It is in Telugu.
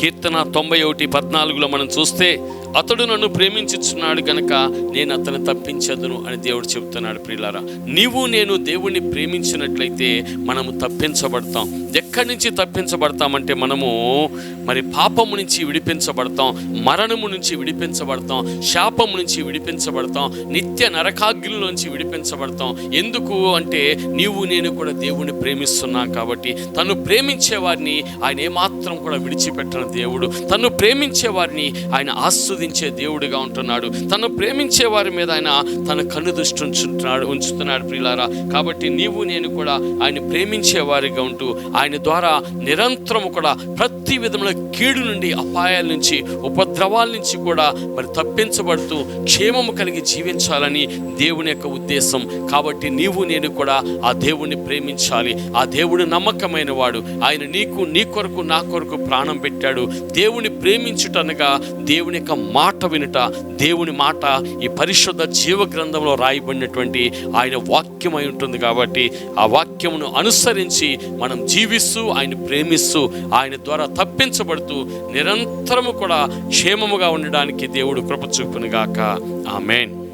కీర్తన తొంభై ఒకటి పద్నాలుగులో మనం చూస్తే అతడు నన్ను ప్రేమించుచున్నాడు గనక నేను అతను తప్పించదును అని దేవుడు చెబుతున్నాడు ప్రియులారా. నీవు నేను దేవుణ్ణి ప్రేమించినట్లయితే మనము తప్పించబడతాం. ఎక్కడి నుంచి తప్పించబడతామంటే మనము మరి పాపము నుంచి విడిపించబడతాం. మరణము నుంచి విడిపించబడతాం. శాపము నుంచి విడిపించబడతాం. నిత్య నరకాగ్నిలోంచి విడిపించబడతాం. ఎందుకు అంటే నీవు నేను కూడా దేవుణ్ణి ప్రేమిస్తున్నాం కాబట్టి. తను ప్రేమించే వారిని ఆయన ఏమాత్రం కూడా విడిచిపెట్టను దేవుడు. తను ప్రేమించే వారిని ఆయన ఆస్వాదించే దేవుడిగా ఉంటున్నాడు. తను ప్రేమించే వారి మీద ఆయన తన కన్ను దృష్టి ఉంచుతున్నాడు ఉంచుతున్నాడు ప్రియులారా. కాబట్టి నీవు నేను కూడా ఆయన ప్రేమించే వారిగా ఉంటూ ఆయన ద్వారా నిరంతరము కూడా ప్రతి విధముల కీడు నుండి అపాయాల నుంచి ఉపద్రవాల నుంచి కూడా మరి తప్పించబడుతూ క్షేమము కలిగి జీవించాలని దేవుని యొక్క ఉద్దేశం. కాబట్టి నీవు నేను కూడా ఆ దేవుణ్ణి ప్రేమించాలి. ఆ దేవుడు నమ్మకమైన వాడు. ఆయన నీకు నీ కొరకు నా కొరకు ప్రాణం పెట్టాడు. దేవుని ప్రేమించుటనగా దేవుని యొక్క మాట వినుట దేవుని మాట ఈ పరిశుద్ధ జీవ గ్రంథంలో రాయబడినటువంటి ఆయన వాక్యమై ఉంటుంది కాబట్టి ఆ వాక్యమును అనుసరించి మనం జీవిస్తూ ఆయన ప్రేమిస్తూ ఆయన ద్వారా తప్పించబడుతూ నిరంతరము కూడా క్షేమముగా ఉండడానికి దేవుడు కృప చూపునుగాక ఆమెన్.